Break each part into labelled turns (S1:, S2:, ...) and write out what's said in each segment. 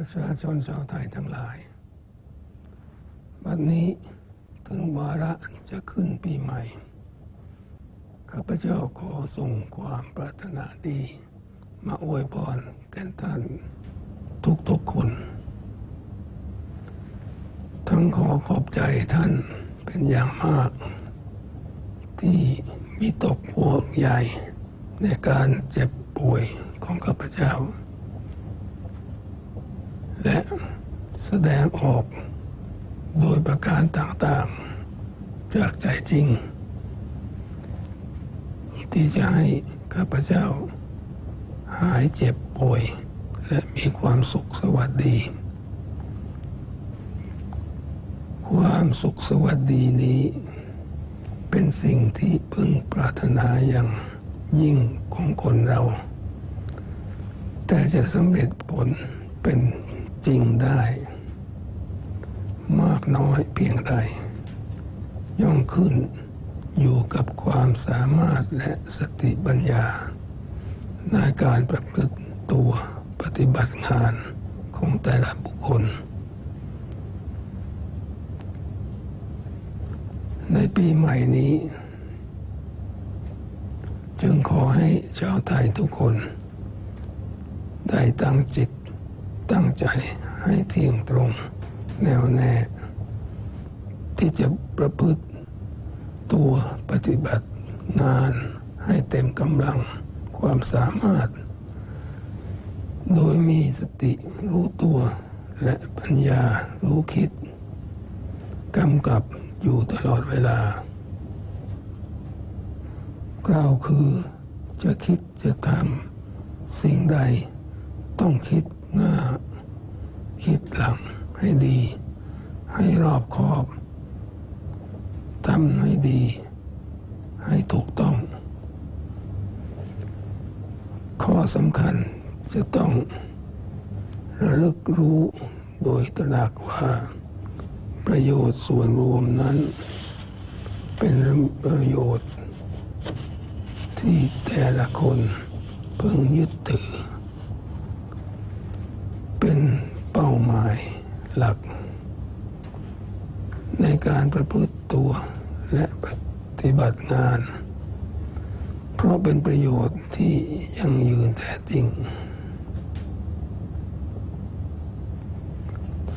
S1: ประชาชนชาวไทยทั้งหลายวันนี้ถึงวาระจะขึ้นปีใหม่ ข้าพเจ้าขอส่งความปรารถนาดี มาอวยพรแก่ท่านทุกๆคน ทั้งขอขอบใจท่านเป็นอย่างมาก ที่มีตกห่วงใหญ่ในการเจ็บป่วยของข้าพเจ้า และแสดงออกโดยประการต่างๆ จากใจจริง ที่จะให้ข้าพเจ้า หายเจ็บป่วย และมีความสุขสวัสดี ความสุขสวัสดีนี้ เป็นสิ่งที่พึงปรารถนาอย่างยิ่งของคนเรา แต่จะสำเร็จผลเป็น จริงได้ มากน้อยเพียงใด ย่อมขึ้นอยู่กับความสามารถและสติปัญญา ในการประพฤติตัวปฏิบัติงานของแต่ละบุคคล ในปีใหม่นี้ จึงขอให้ชาวไทยทุกคน ได้ตั้งจิต ตั้งใจให้เที่ยงตรงแน่วแน่ ที่จะประพฤติตัวปฏิบัติงานให้เต็มกำลังความสามารถ โดยมีสติรู้ตัวและปัญญารู้คิดกำกับอยู่ตลอดเวลา กล่าวคือจะคิดจะทำสิ่งใดต้องคิด หน้า คิดหลังให้ดี ให้รอบคอบทำให้ดี ให้ถูกต้อง ข้อสำคัญจะต้อง ระลึกรู้โดยตระหนักว่า ประโยชน์ส่วนรวมนั้น เป็นประโยชน์ ที่แต่ละคนเพิ่งยึดถือ เป็นเป้าหมายหลัก ในการประพฤติตัวและปฏิบัติงาน เพราะเป็นประโยชน์ที่ยั่งยืนแท้จริง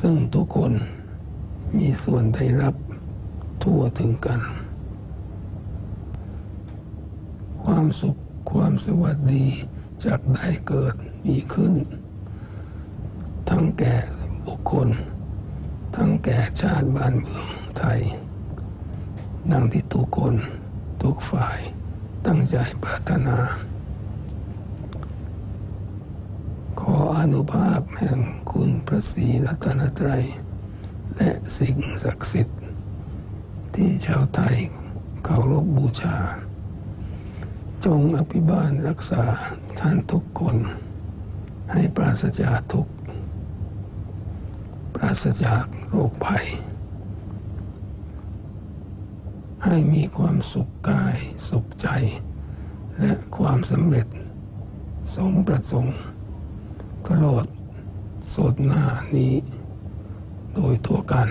S1: ซึ่งทุกคนมีส่วนได้รับทั่วถึงกัน ความสุขความสวัสดีจากได้เกิดมีขึ้น ทั้งแก่บุคคล ทั้งแก่ชาติบ้านเมืองไทย ดังที่ทุกคนทุกฝ่ายตั้งใจปรารถนา ขออนุภาพแห่งคุณพระศรีรัตนตรัย และสิ่งศักดิ์สิทธิ์ ที่ชาวไทยเคารพบูชา จงอภิบาลรักษาท่านทุกคน ให้ปราศจากทุกข์ ราศจากโรคภัย ให้มีความสุขกายสุขใจ และความสำเร็จ สมประสงค์ตลอดสดหน้านี้ โดยทั่วกัน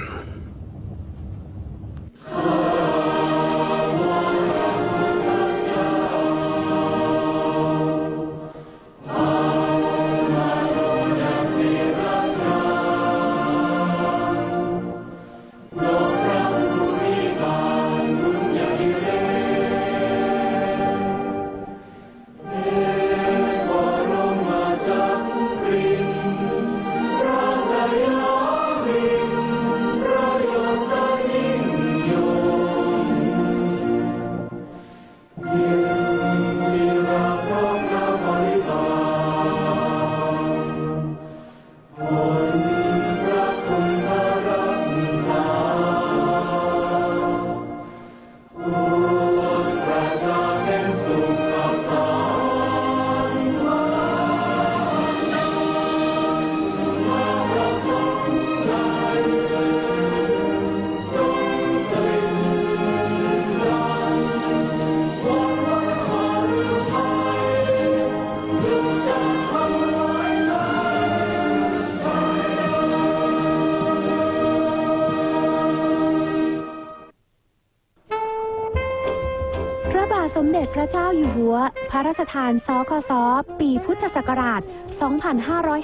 S2: เด็จพระเจ้าอยู่หัว พระราชทานสคสปีพุทธศักราช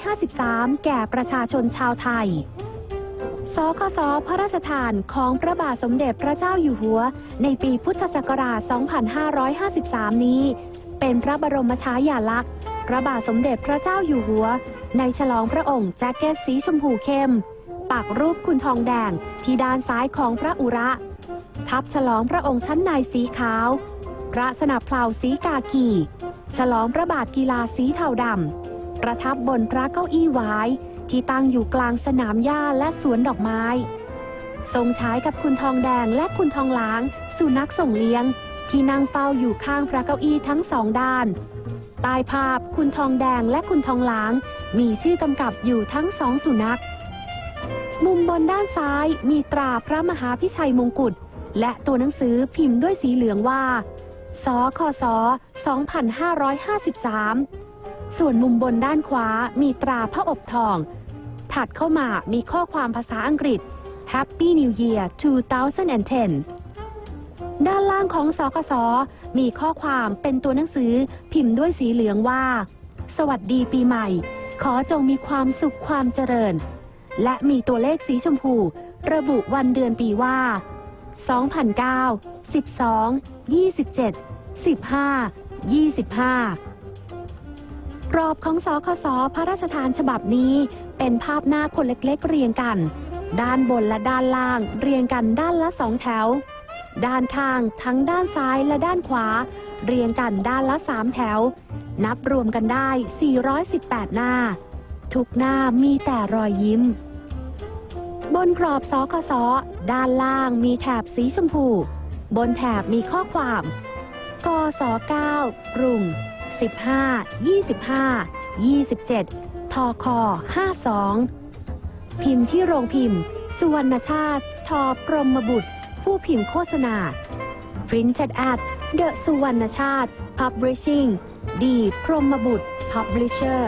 S2: 2553 แก่ประชาชนชาวไทยสคสพระราชทานของพระบาทสมเด็จพระเจ้าอยู่หัว ในปีพุทธศักราช 2553 นี้ เป็นพระบรมฉายาลักษณ์ พระบาทสมเด็จพระเจ้าอยู่หัว ในฉลองพระองค์แจ็คเก็ตสีชมพูเข้ม ปักรูปคุณทองแดงที่ด้านซ้ายของพระอุระ ทับฉลองพระองค์ชั้นในสีขาว พระสนับเพลาสีกากี ฉลองพระบาทกีฬาสีเทาดำ ประทับบนพระเก้าอี้ไว้ที่ตั้งอยู่กลางสนามหญ้าและสวนดอกไม้ ทรงใช้กับคุณทองแดงและคุณทองหลาง สุนัขส่งเลี้ยง ที่นั่งเฝ้าอยู่ข้างพระเก้าอี้ทั้งสองด้านใต้ภาพคุณทองแดงและคุณทองหลาง มีชื่อกำกับอยู่ทั้งสองสุนัข มุมบนด้านซ้ายมีตราพระมหาพิชัยมงกุฎและตัวหนังสือพิมพ์ด้วยสีเหลืองว่า สคส2553 ส่วนมุมบนด้านขวามีตราพระอบทอง ถัดเข้ามามีข้อความภาษาอังกฤษ Happy New Year 2010 ด้านล่างของสคสมีข้อความเป็นตัวหนังสือพิมพ์ด้วยสีเหลืองว่า สวัสดีปีใหม่ ขอจงมีความสุขความเจริญ และมีตัวเลขสีชมพู ระบุวันเดือนปีว่า 2009 12 27 15 25กรอบของสคสพระราชทานฉบับนี้ เป็นภาพหน้าคนเล็กๆเรียงกัน ด้านบนและด้านล่าง เรียงกันด้านละสองแถว ด้านข้างทั้งด้านซ้ายและด้านขวา เรียงกันด้านละสามแถว นับรวมกันได้ 418 หน้า ทุกหน้ามีแต่รอยยิ้ม บนกรอบสคสด้านล่างมีแถบสีชมพู บนแถบมีข้อความกศ9กรุง 15 25 27ทค52 พิมพ์ที่โรงพิมพ์ สุวรรณชาติ ทพรหมบุตร ผู้พิมพ์โฆษณา Printed at The สุวรรณชาติ Publishing ดีพรหมบุตร Publisher